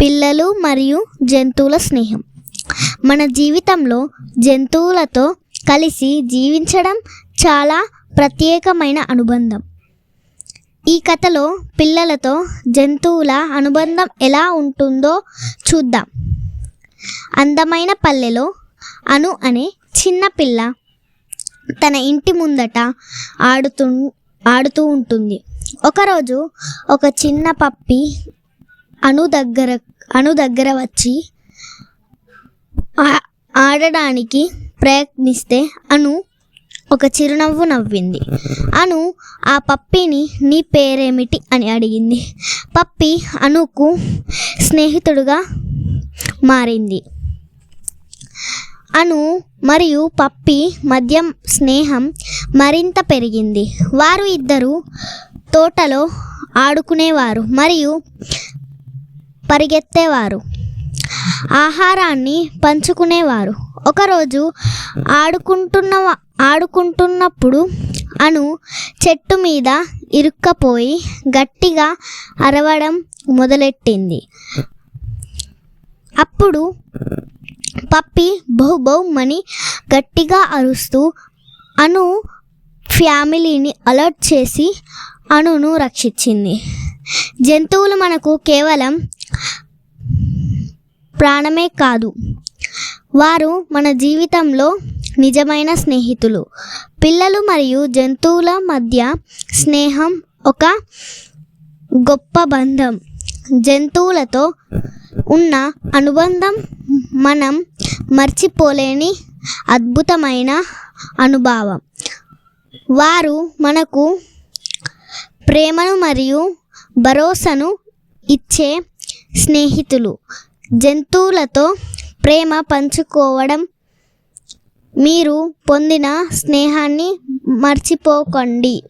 పిల్లలు మరియు జంతువుల స్నేహం. మన జీవితంలో జంతువులతో కలిసి జీవించడం చాలా ప్రత్యేకమైన అనుబంధం. ఈ కథలో పిల్లలతో జంతువుల అనుబంధం ఎలా ఉంటుందో చూద్దాం. అందమైన పల్లెలో అను అనే చిన్న పిల్ల తన ఇంటి ముందట ఆడుతూ ఆడుతూ ఉంటుంది. ఒకరోజు ఒక చిన్న పప్పి అను దగ్గర అను దగ్గర వచ్చి ఆడడానికి ప్రయత్నిస్తే అను ఒక చిరునవ్వు నవ్వింది. అను ఆ పప్పిని నీ పేరేమిటి అని అడిగింది. పప్పి అనుకు స్నేహితుడుగా మారింది. అను మరియు పప్పి మధ్య స్నేహం మరింత పెరిగింది. వారు ఇద్దరు తోటలో ఆడుకునేవారు మరియు పరిగెత్తేవారు. ఆహారాన్ని పంచుకునేవారు. ఒకరోజు ఆడుకుంటున్న ఆడుకుంటున్నప్పుడు అను చెట్టు మీద ఇరుక్కపోయి గట్టిగా అరవడం మొదలెట్టింది. అప్పుడు పప్పి బహు బహుమని గట్టిగా అరుస్తూ అను ఫ్యామిలీని అలర్ట్ చేసి అణును రక్షించింది. జంతువులు మనకు కేవలం ప్రాణమే కాదు. వారు మన జీవితంలో నిజమైన స్నేహితులు. పిల్లలు మరియు జంతువుల మధ్య స్నేహం ఒక గొప్ప బంధం. జంతువులతో ఉన్న అనుబంధం మనం మర్చిపోలేని అద్భుతమైన అనుభవం. వారు మనకు ప్రేమను మరియు భరోసాను ఇచ్చే స్నేహితులు. జంతువులతో ప్రేమ పంచుకోవడం మీరు పొందిన స్నేహాన్ని మర్చిపోకండి.